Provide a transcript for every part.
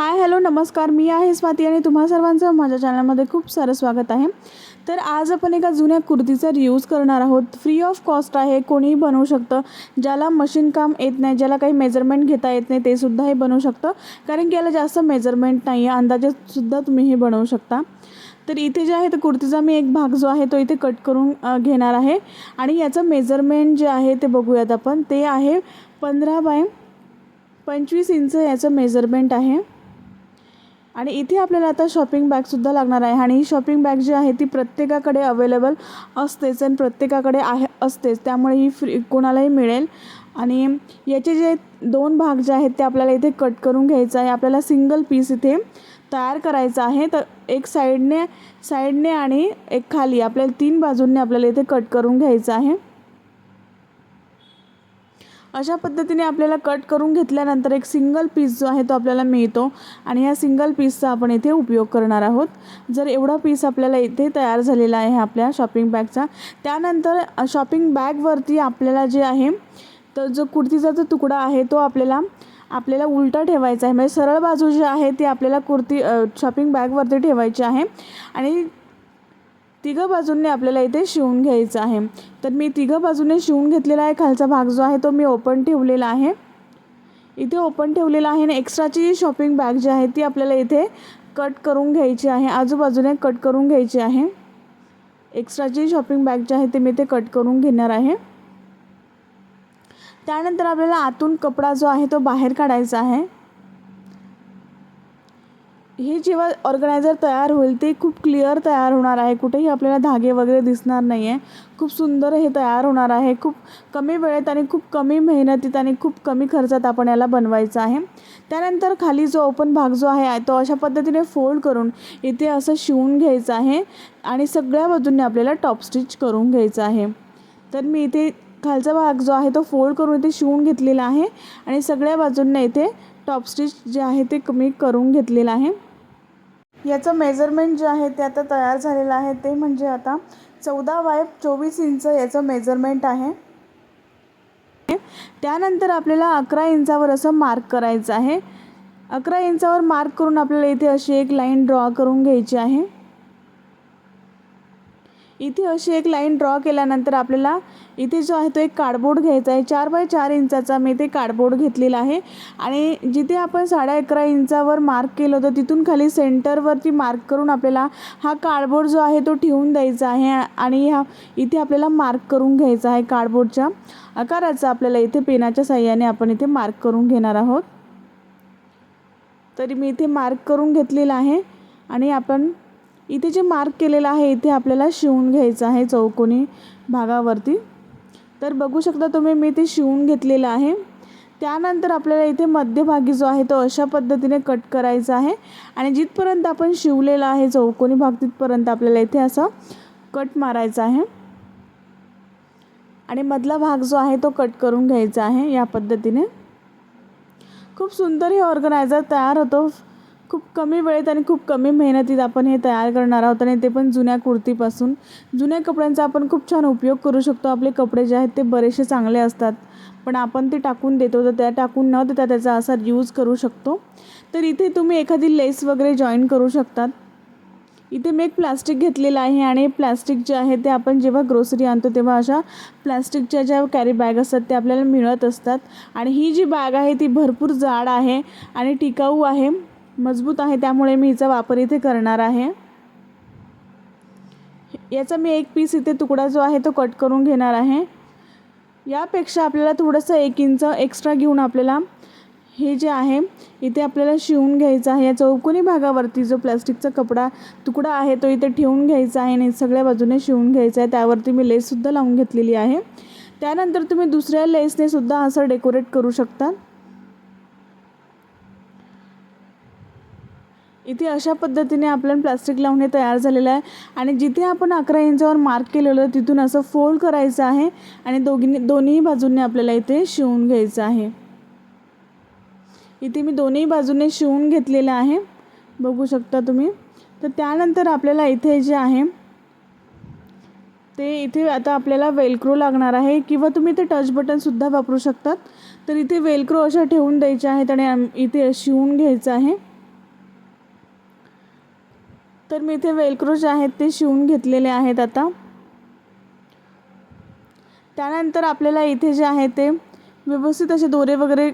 Hi hello नमस्कार. मी आहे स्वाती आणि तुम्हा सर्वांचं माझ्या चॅनलमध्ये खूप सारं स्वागत आहे. तर आज आपण एका जुन्या कुर्तीचा रियूज करणार आहोत. फ्री ऑफ कॉस्ट आहे कोणीही बनवू शकतं. ज्याला मशीन काम येत नाही ज्याला काही मेजरमेंट घेता येत नाही ते सुद्धा हे बनवू शकतं. कारण की याला जास्त मेजरमेंट नाही आहे अंदाजेसुद्धा तुम्ही हे बनवू शकता. तर इथे जे आहे तर कुर्तीचा मी एक भाग जो आहे तो इथे कट करून घेणार आहे. आणि याचं मेजरमेंट जे आहे ते बघूयात आपण. ते आहे पंधरा बाय पंचवीस इंच याचं मेजरमेंट आहे. आणि इथे आपल्याला आता शॉपिंग बॅगसुद्धा लागणार आहे. आणि ही शॉपिंग बॅग जी आहे ती प्रत्येकाकडे अवेलेबल असतेच आणि प्रत्येकाकडे आहे असतेच. त्यामुळे ही फ्री कोणालाही मिळेल. आणि याचे जे दोन भाग जे आहेत ते आपल्याला इथे कट करून घ्यायचं आहे. आपल्याला सिंगल पीस इथे तयार करायचं आहे. तर एक साईडने साईडने आणि एक खाली. आपल्याला तीन बाजूंनी आपल्याला इथे कट करून घ्यायचं आहे. अशा पद्धतीने आपल्याला कट करून घेतल्यानंतर एक सिंगल पीस जो आहे तो आपल्याला मिळतो. आणि या सिंगल पीसचा आपण इथे उपयोग करणार आहोत. जर एवढा पीस आपल्याला इथे तयार झालेला आहे आपल्या शॉपिंग बॅगचा त्यानंतर शॉपिंग बॅगवरती आपल्याला जे आहे तर जो कुर्तीचा जो तुकडा आहे तो आपल्याला आपल्याला उलटा ठेवायचा आहे. म्हणजे सरळ बाजू जी आहे ती आपल्याला कुर्ती शॉपिंग बॅगवरती ठेवायची आहे. आणि तिघं बाजूंनी आपल्याला इथे शिवून घ्यायचं आहे. तर मी तिघं बाजूने शिवून घेतलेला आहे खालचा भाग जो आहे तो मी ओपन ठेवलेला आहे. इथे ओपन ठेवलेला आहे आणि एक्स्ट्राची जी शॉपिंग बॅग जी आहे ती आपल्याला इथे कट करून घ्यायची आहे. आजूबाजूने कट करून घ्यायची आहे. एक्स्ट्राची शॉपिंग बॅग जी आहे ते मी ते कट करून घेणार आहे. त्यानंतर आपल्याला आतून कपडा जो आहे तो बाहेर काढायचा आहे. हे जेव्हा ऑर्गनायझर तयार होईल ते खूप क्लिअर तयार होणार आहे. कुठेही आपल्याला धागे वगैरे दिसणार नाही आहे खूप सुंदर हे तयार होणार आहे. खूप कमी वेळेत आणि खूप कमी मेहनतीत आणि खूप कमी खर्चात आपण याला बनवायचं आहे. त्यानंतर खाली जो ओपन भाग जो आहे तो अशा पद्धतीने फोल्ड करून इथे असं शिवून घ्यायचं आहे आणि सगळ्या बाजूंनी आपल्याला टॉप स्टिच करून घ्यायचं आहे. तर मी इथे खालचा भाग जो आहे तो फोल्ड करून इथे शिवून घेतलेला आहे आणि सगळ्या बाजूंना इथे टॉप स्टिच जे आहे ते कमी करून घेतलेलं आहे. याचं मेजरमेंट जे आहे ते आता तयार झालेलं आहे. ते म्हणजे आता चौदा वाय चोवीस इंच याचं मेजरमेंट आहे. त्यानंतर आपल्याला अकरा इंचावर असं मार्क करायचं आहे. अकरा इंचावर मार्क करून आपल्याला इथे अशी एक लाईन ड्रॉ करून घ्यायची आहे. इथे अशी एक लाईन ड्रॉ केल्यानंतर आपल्याला इथे जो आहे तो एक कार्डबोर्ड घ्यायचा आहे. चार बाय चार इंचाचा मी ते कार्डबोर्ड घेतलेला आहे. आणि जिथे आपण साडे अकरा इंचावर मार्क केलं होतं तिथून खाली सेंटरवरती मार्क करून आपल्याला हा कार्डबोर्ड जो आहे तो ठेवून द्यायचा आहे आणि ह्या इथे आपल्याला मार्क करून घ्यायचा आहे कार्डबोर्डच्या आकाराचा. आपल्याला इथे पेनाच्या साह्याने आपण इथे मार्क करून घेणार आहोत. तरी मी इथे मार्क करून घेतलेला आहे आणि आपण इथे जे मार्क केलेलं आहे इथे आपल्याला शिवून घ्यायचं आहे चौकोनी भागावरती. तर बघू शकता तुम्ही मी ते शिवून घेतलेलं आहे. त्यानंतर आपल्याला इथे मध्यभागी जो आहे तो अशा पद्धतीने कट करायचा आहे. आणि जिथपर्यंत आपण शिवलेला आहे चौकोनी भाग तिथपर्यंत आपल्याला इथे असा कट मारायचा आहे. आणि मधला भाग जो आहे तो कट करून घ्यायचा आहे या पद्धतीने. खूप सुंदर हे ऑर्गनायझर तयार होतो. खूप कमी वेळेत आणि खूप कमी मेहनतीत आपण हे तयार करणार आहोत आणि ते पण जुन्या कुर्तीपासून. जुन्या कपड्यांचा आपण खूप छान उपयोग करू शकतो. आपले कपडे जे आहेत ते बरेचसे चांगले असतात. पण आपण ते टाकून देतो तर त्या टाकून न देता त्याचा असा यूज करू शकतो. तर इथे तुम्ही एखादी लेस वगैरे जॉईन करू शकतात. इथे मी एक प्लास्टिक घेतलेलं आहे आणि प्लास्टिक जे आहे ते आपण जेव्हा ग्रोसरी आणतो तेव्हा अशा प्लास्टिकच्या ज्या कॅरी बॅग असतात ते आपल्याला मिळत असतात. आणि ही जी बॅग आहे ती भरपूर जाड आहे आणि टिकाऊ आहे. मजबूत आहे त्यामुळे मी हिचा वापर इथे करणार आहे. याचा मी एक पीस इथे तुकडा जो आहे तो कट करून घेणार आहे. यापेक्षा आपल्याला थोडंसं एक इंच एक्स्ट्रा घेऊन आपल्याला हे जे आहे इथे आपल्याला शिवून घ्यायचं आहे. या चौकोनी भागावरती जो प्लॅस्टिकचा कपडा तुकडा आहे तो इथे ठेवून घ्यायचा आहे आणि सगळ्या बाजूने शिवून घ्यायचा आहे. त्यावरती मी लेससुद्धा लावून घेतलेली आहे. त्यानंतर तुम्ही दुसऱ्या लेसनेसुद्धा असं डेकोरेट करू शकता. इथे अशा पद्धतीने आपल्याला प्लास्टिक लावून हे तयार झालेलं आहे. आणि जिथे आपण अकरा इंचावर मार्क केलेलं तिथून असं फोल्ड करायचं आहे आणि दोघींनी दोन्ही बाजूंनी आपल्याला इथे शिवून घ्यायचं आहे. इथे मी दोन्ही बाजूने शिवून घेतलेलं आहे. बघू शकता तुम्ही. तर त्यानंतर आपल्याला इथे जे आहे ते इथे आता आपल्याला वेलक्रो लागणार आहे किंवा तुम्ही ते टच बटनसुद्धा वापरू शकतात. तर इथे वेलक्रो अशा ठेवून द्यायचे आहेत आणि इथे शिवून घ्यायचं आहे. तर मी इथे वेलक्रो जे आहेत ते शिवून घेतलेले आहेत आता. त्यानंतर आपल्याला इथे जे आहे ते व्यवस्थित असे दोरे वगैरे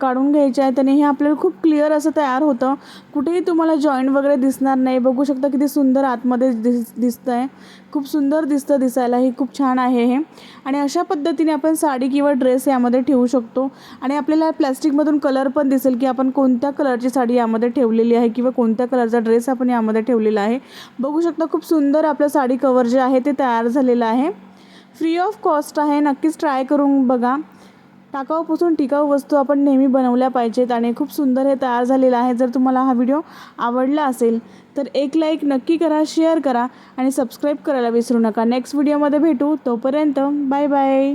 काढून घ्यायचे आहेत आणि हे आपल्याला खूप क्लिअर असं तयार होतं. कुठेही तुम्हाला जॉईंट वगैरे दिसणार नाही. बघू शकता किती सुंदर आतमध्ये दिस दिसतं आहे खूप सुंदर दिसतं दिसायला. हे खूप छान आहे हे. आणि अशा पद्धतीने आपण साडी किंवा ड्रेस यामध्ये ठेवू शकतो. आणि आपल्याला प्लॅस्टिकमधून कलर पण दिसेल की आपण कोणत्या कलरची साडी यामध्ये ठेवलेली आहे किंवा कोणत्या कलरचा ड्रेस आपण यामध्ये ठेवलेला आहे. बघू शकता खूप सुंदर आपलं साडी कवर जे आहे ते तयार झालेलं आहे. फ्री ऑफ कॉस्ट आहे. नक्कीच ट्राय करून बघा. टाकाऊपासून टिकाऊ वस्तू आपण नेहमी बनवल्या पाहिजेत आणि खूप सुंदर हे तयार झालेलं आहे. जर तुम्हाला हा व्हिडिओ आवडला असेल तर एक लाईक नक्की करा शेअर करा आणि सबस्क्राईब करायला विसरू नका. नेक्स्ट व्हिडिओमध्ये भेटू. तोपर्यंत बाय बाय.